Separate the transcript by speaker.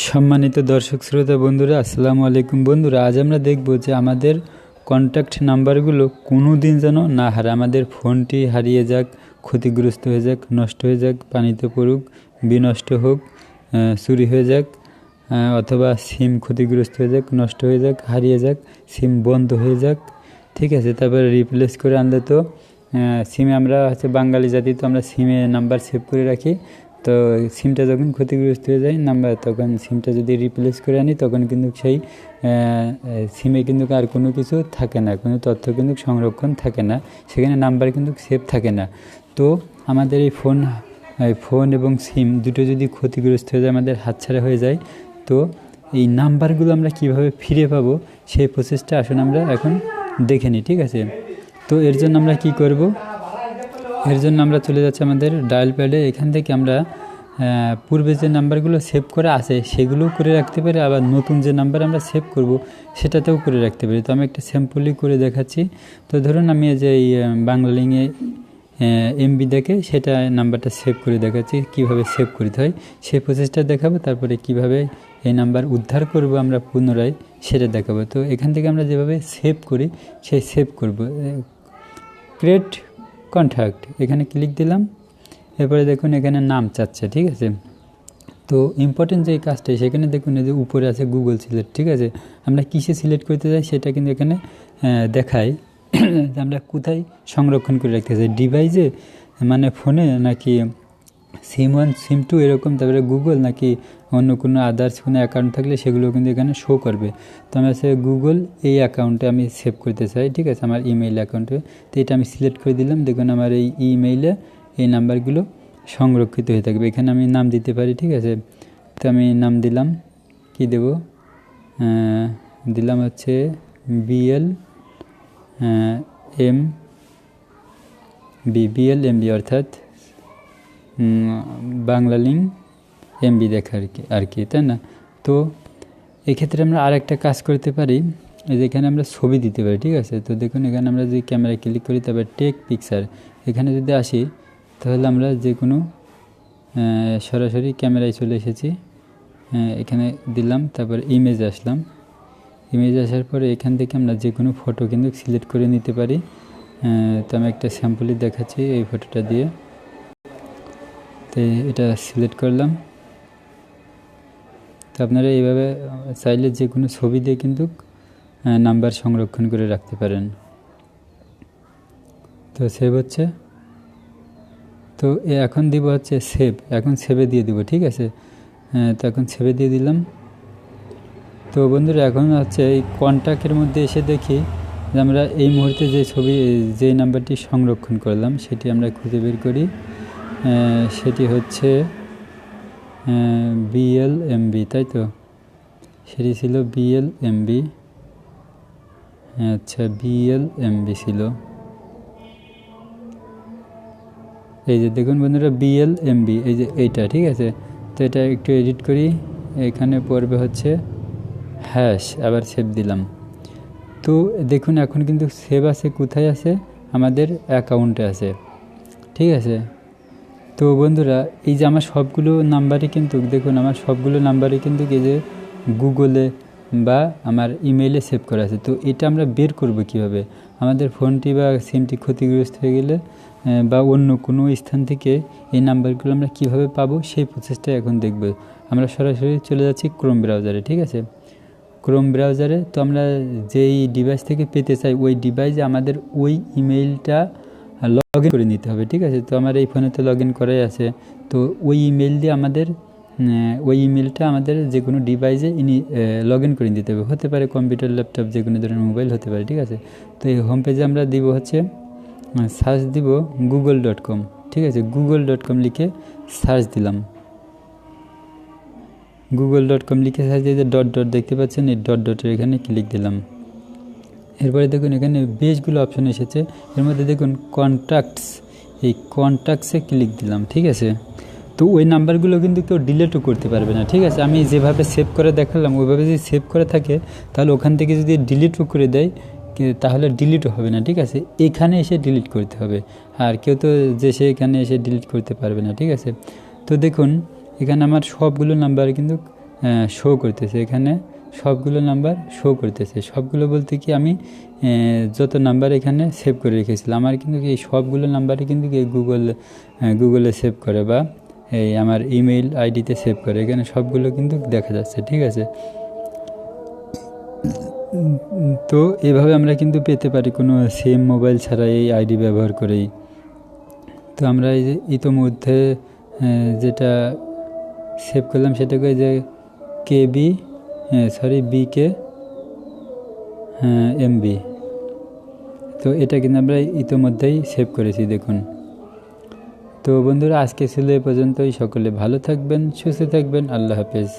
Speaker 1: সম্মানিত দর্শক শ্রোতা বন্ধুরা, আসসালামু আলাইকুম বন্ধুরা। আজ আমরা দেখব যে আমাদের কন্ট্যাক্ট নাম্বারগুলো কোনো দিন যেন না হারে। আমাদের ফোনটি হারিয়ে যাক, ক্ষতিগ্রস্ত হয়ে যাক, নষ্ট হয়ে যাক, পানিতে পড়ুক, বিনষ্ট হোক চুরি হয়ে যাক অথবা সিম ক্ষতিগ্রস্ত হয়ে যাক, নষ্ট হয়ে যাক, হারিয়ে যাক সিম বন্ধ হয়ে যাক, ঠিক আছে? তারপরে রিপ্লেস করে আনলে তো সিমে আমরা হচ্ছে বাঙালি জাতি, তো আমরা সিমে নাম্বার সেভ করে রাখি। তো সিমটা যখন ক্ষতিগ্রস্ত হয়ে যায়, নাম্বার তখন সিমটা যদি রিপ্লেস করে আনি, তখন কিন্তু সেই সিমে কিন্তু আর কোনো কিছু থাকে না, কোনো তথ্য কিন্তু সংরক্ষণ থাকে না। সেখানে নাম্বার কিন্তু সেভ থাকে না। তো আমাদের এই ফোন ফোন এবং সিম দুটো যদি ক্ষতিগ্রস্ত হয়ে যায়, আমাদের হাতছাড়া হয়ে যায়, তো এই নাম্বারগুলো আমরা কীভাবে ফিরে পাবো, সেই প্রসেসটা আসলে আমরা এখন দেখে নিই, ঠিক আছে? তো এর জন্য আমরা কি করব এর জন্য আমরা চলে যাচ্ছি আমাদের ডায়াল প্যাডে এখান থেকে আমরা পূর্বে যে নাম্বারগুলো সেভ করা আছে সেগুলোও করে রাখতে পারি। আবার নতুন যে নাম্বার আমরা সেভ করব সেটাতেও করে রাখতে পারি। তো আমি একটা স্যাম্পলই করে দেখাচ্ছি। তো ধরুন আমি যে এই আহ, বাংলা লিঙ্কে এমবি দেখে সেটা নাম্বারটা সেভ করে দেখাচ্ছি কীভাবে সেভ করতে হয়। সেই প্রসেসটা দেখাবো তারপরে কীভাবে এই নাম্বার উদ্ধার করব আমরা পুনরায় সেটা দেখাবো। তো এখান থেকে আমরা যেভাবে সেভ করি সেই সেভ করব। ক্রিয়েট কন্ট্যাক্ট এখানে ক্লিক দিলাম, এরপরে দেখুন এখানে নাম চাচ্ছে, ঠিক আছে? তো ইম্পর্টেন্ট যে কাজটা, সেখানে দেখুন যে উপরে আছে গুগল সিলেক্ট ঠিক আছে? আমরা কিসে সিলেক্ট করতে চাই সেটা কিন্তু এখানে দেখাই। যে আমরা কোথায় সংরক্ষণ করে রাখতে চাই? ডিভাইসে মানে ফোনে নাকি সিম ওয়ান সিম টু এরকম, তারপরে গুগল নাকি অন্য কোনো আদার্স কোনো অ্যাকাউন্ট থাকলে সেগুলো কিন্তু এখানে শো করবে। তো আমি আছে গুগল এই অ্যাকাউন্টে আমি সেভ করতে চাই, ঠিক আছে? আমার ইমেইল অ্যাকাউন্টে তো এটা আমি সিলেক্ট করে দিলাম। দেখুন, আমার এই ইমেইলে এই নাম্বারগুলো সংরক্ষিত হয়ে থাকবে। এখানে আমি নাম দিতে পারি, ঠিক আছে? তো আমি নাম দিলাম। কি দেব? দিলাম হচ্ছে BL M B BL M B অর্থাৎ বাংলা লিঙ্ক এমবি দেখা আর কি আর কি, তাই না? তো এক্ষেত্রে আমরা আর একটা কাজ করতে পারি, এই যে এখানে আমরা ছবি দিতে পারি, ঠিক আছে? তো দেখুন, এখানে আমরা যদি ক্যামেরা ক্লিক করি, তারপর টেক পিকচার, এখানে যদি আসি, তাহলে আমরা যে কোনো সরাসরি ক্যামেরায় চলে এসেছি এখানে দিলাম, তারপর ইমেজ আসলাম। ইমেজ আসার পরে এখান থেকে আমরা যে কোনো ফটো কিন্তু সিলেক্ট করে নিতে পারি। তো আমি একটা স্যাম্পলই দেখাচ্ছি এই ফটোটা দিয়ে। তো এটা সিলেক্ট করলাম। তো আপনারা এইভাবে চাইলে যে কোনো ছবি দিয়ে কিন্তু নাম্বার সংরক্ষণ করে রাখতে পারেন। তো সেভ হচ্ছে। তো এখন দিব হচ্ছে সেভ এখন সেভে দিয়ে দিব ঠিক আছে? হ্যাঁ, তো এখন সেভে দিয়ে দিলাম। তো বন্ধুরা এখন হচ্ছে এই কন্ট্যাক্টের মধ্যে এসে দেখি যে আমরা এই মুহূর্তে যে ছবি যে নাম্বারটি সংরক্ষণ করলাম সেটি আমরা খুঁজে বের করি। সেটি হচ্ছে বিএল এমবি তাই তো? সেটি ছিল বিএল এমবি আচ্ছা বিএল এমবি ছিল। এই যে দেখুন বন্ধুরা বিএল এমবি এই যে এইটা, ঠিক আছে? তো এটা একটু এডিট করি। এখানে পড়বে হচ্ছে হ্যাশ আবার সেভ দিলাম। তো দেখুন, এখন কিন্তু সেভ আছে, কোথায় আছে? আমাদের অ্যাকাউন্টে আছে। ঠিক আছে? তো বন্ধুরা, এই যে আমার সবগুলো নাম্বারই কিন্তু, দেখুন আমার সবগুলো নাম্বারই কিন্তু এই যে গুগলে বা আমার ইমেইলে সেভ করা আছে। তো এটা আমরা বের করব কীভাবে? আমাদের ফোনটি বা সিমটি ক্ষতিগ্রস্ত হয়ে গেলে বা অন্য কোনো স্থান থেকে এই নাম্বারগুলো আমরা কীভাবে পাবো, সেই প্রসেসটা এখন দেখব। আমরা সরাসরি চলে যাচ্ছি ক্রোম ব্রাউজারে ঠিক আছে? ক্রোম ব্রাউজারে তো আমরা যেই ডিভাইস থেকে পেতে চাই, ওই ডিভাইসে আমাদের ওই ইমেইলটা লগ ইন করে নিতে হবে, ঠিক আছে? তো আমার এই ফোনে তো লগ ইন করাই আছে। তো ওই ইমেল দিয়ে আমাদের ওই ইমেলটা আমাদের যে কোনো ডিভাইসে ইনি লগ ইন করে দিতে হবে। হতে পারে কম্পিউটার ল্যাপটপ যে কোনো ধরনের মোবাইল হতে পারে, ঠিক আছে? তো এই হোম পেজে আমরা দিব হচ্ছে সার্চ দিব গুগল ডট কম ঠিক আছে? গুগল ডট কম লিখে সার্চ দিলাম। গুগল ডট কম লিখে সার্চ দিয়ে ডট ডট দেখতে পাচ্ছেন, এই ডট ডটের এখানে ক্লিক দিলাম। এরপরে দেখুন এখানে বেশগুলো অপশন এসেছে। এর মধ্যে দেখুন কন্ট্যাক্টস এই কন্ট্যাক্টসে ক্লিক দিলাম, ঠিক আছে? তো ওই নাম্বারগুলো কিন্তু কেউ ডিলিটও করতে পারবে না, ঠিক আছে? আমি যেভাবে সেভ করে দেখালাম, ওইভাবে যদি সেভ করে থাকে, তাহলে ওখান থেকে যদি ডিলিটও করে দেয় তাহলে ডিলিটও হবে না, ঠিক আছে? এখানে এসে ডিলিট করতে হবে। আর কেউ তো যে সে এখানে এসে ডিলিট করতে পারবে না, ঠিক আছে? তো দেখুন, এখানে আমার সবগুলো নাম্বার কিন্তু শো করতেছে। এখানে সবগুলো নাম্বার শো করতেছে। সবগুলো বলতে কি আমি যত নাম্বার এখানে সেভ করে রেখেছিলাম। আমার কিন্তু এই সবগুলো নাম্বারই কিন্তু গুগল গুগলে সেভ করে বা এই আমার ইমেইল আইডিতে সেভ করে। এখানে সবগুলো কিন্তু দেখা যাচ্ছে, ঠিক আছে? তো এভাবে আমরা কিন্তু পেতে পারি কোনো সেম মোবাইল ছাড়া এই আইডি ব্যবহার করেই। তো আমরা এই যে ইতোমধ্যে যেটা সেভ করলাম সেটাকে যে K B sorry B K MB তো এটা কিন্তু আমরা ইতোমধ্যেই সেভ করেছি, দেখুন। তো বন্ধুরা, আজকে ছিল এ পর্যন্তই। সকলে ভালো থাকবেন, সুস্থ থাকবেন। আল্লাহ হাফেজ।